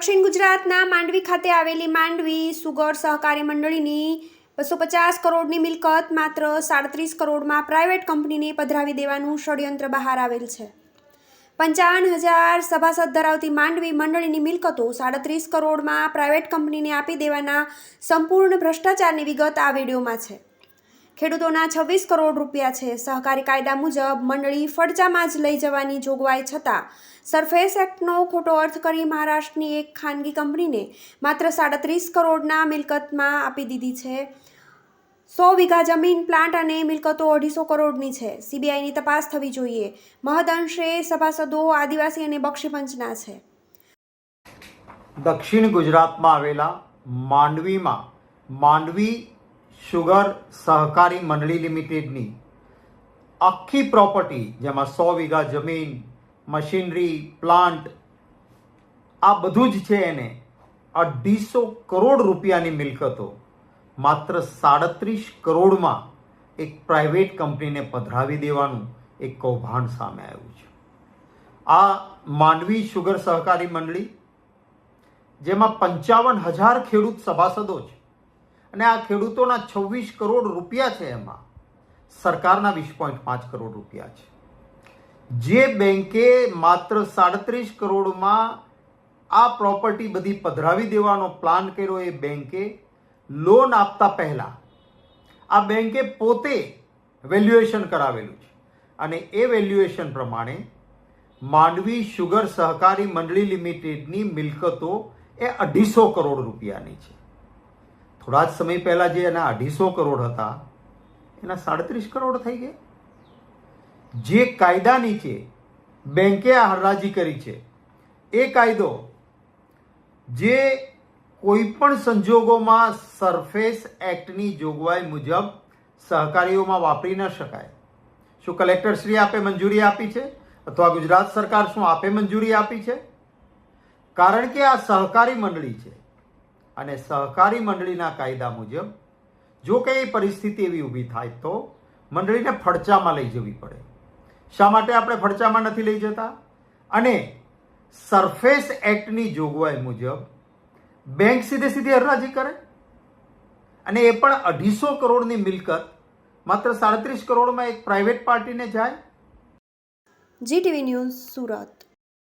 દક્ષિણ ગુજરાતના માંડવી ખાતે આવેલી માંડવી સુગર સહકારી મંડળીની બસો પચાસ કરોડની મિલકત માત્ર સાડત્રીસ કરોડમાં પ્રાઇવેટ કંપનીને પધરાવી દેવાનું ષડયંત્ર બહાર આવેલ છે. પંચાવન હજાર સભાસદ ધરાવતી માંડવી મંડળીની મિલકતો સાડત્રીસ કરોડમાં પ્રાઇવેટ કંપનીને આપી દેવાના સંપૂર્ણ ભ્રષ્ટાચારની વિગત આ વિડીયોમાં છે. ખેડૂતોના છવ્વીસ કરોડ રૂપિયા છે. સહકારી કાયદા મુજબ મંડળી ફડચામાં જ લઈ જવાની જોગવાઈ છતાં સરફેસ એક્ટનો ખોટો અર્થ કરી મહારાષ્ટ્રની એક ખાનગી કંપનીને માત્ર સાડત્રીસ કરોડના મિલકતમાં આપી દીધી છે. સો વીઘા જમીન, પ્લાન્ટ અને મિલકતો અઢીસો કરોડની છે. સીબીઆઈની તપાસ થવી જોઈએ. મહદઅંશે સભાસદો, આદિવાસી અને બક્ષીપંચના છે. દક્ષિણ ગુજરાતમાં આવેલા માંડવીમાં માંડવી શુગર સહકારી મંડળી લિમિટેડની આખી પ્રોપર્ટી, જેમાં સો વીઘા જમીન, મશીનરી, પ્લાન્ટ, આ બધું જ છે એને અઢીસો કરોડ રૂપિયાની મિલકતો. માત્ર સાડત્રીસ કરોડમાં એક પ્રાઇવેટ કંપનીને પધરાવી દેવાનું એક કૌભાંડ સામે આવ્યું છે. આ માંડવી શુગર સહકારી મંડળી, જેમાં પંચાવન હજાર ખેડૂત સભાસદો છે. અને આ ખેડૂતોના છવ્વીસ કરોડ રૂપિયા છે એમાં. સરકારના વીસ પોઈન્ટ પાંચ કરોડ રૂપિયા છે. જે બેંકે માત્ર સાડત્રીસ કરોડમાં આ પ્રોપર્ટી બધી પધરાવી દેવાનો પ્લાન કર્યો એ બેંકે, લોન આપતા પહેલા આ બેંકે પોતે વેલ્યુએશન કરાવેલું છે. અને એ વેલ્યુએશન પ્રમાણે માંડવી શુગર સહકારી મંડળી લિમિટેડની મિલકતો એ અઢીસો કરોડ રૂપિયાની છે. થોડા જ સમય પહેલા જે એના અઢીસો કરોડ હતા, એના સાડત્રીસ કરોડ થઈ ગયા. જે કાયદા નીચે બેંકે આ હરાજી કરી છે, એ કાયદો જે કોઈ પણ સંજોગોમાં સરફેસ એક્ટની જોગવાઈ મુજબ સહકારીઓમાં વાપરી ન શકાય. શું કલેક્ટર શ્રી આપે મંજૂરી આપી છે? અથવા ગુજરાત સરકાર શું આપે મંજૂરી આપી છે? કારણ કે આ સહકારી મંડળી છે. અને સહકારી મંડળીના કાયદા મુજબ, જો કંઈ પરિસ્થિતિ એવી ઊભી થાય તો મંડળીને ફડચામાં લઈ જવી પડે. શા માટે આપણે ફડચામાં નથી લઈ જતા? અને સરફેસ એક્ટની જોગવાઈ મુજબ બેંક સીધે સીધી હરાજી કરે? અને એ પણ અઢીસો કરોડની મિલકત, માત્ર સાડત્રીસ કરોડમાં એક પ્રાઇવેટ પાર્ટીને જાય? GTV news Surat.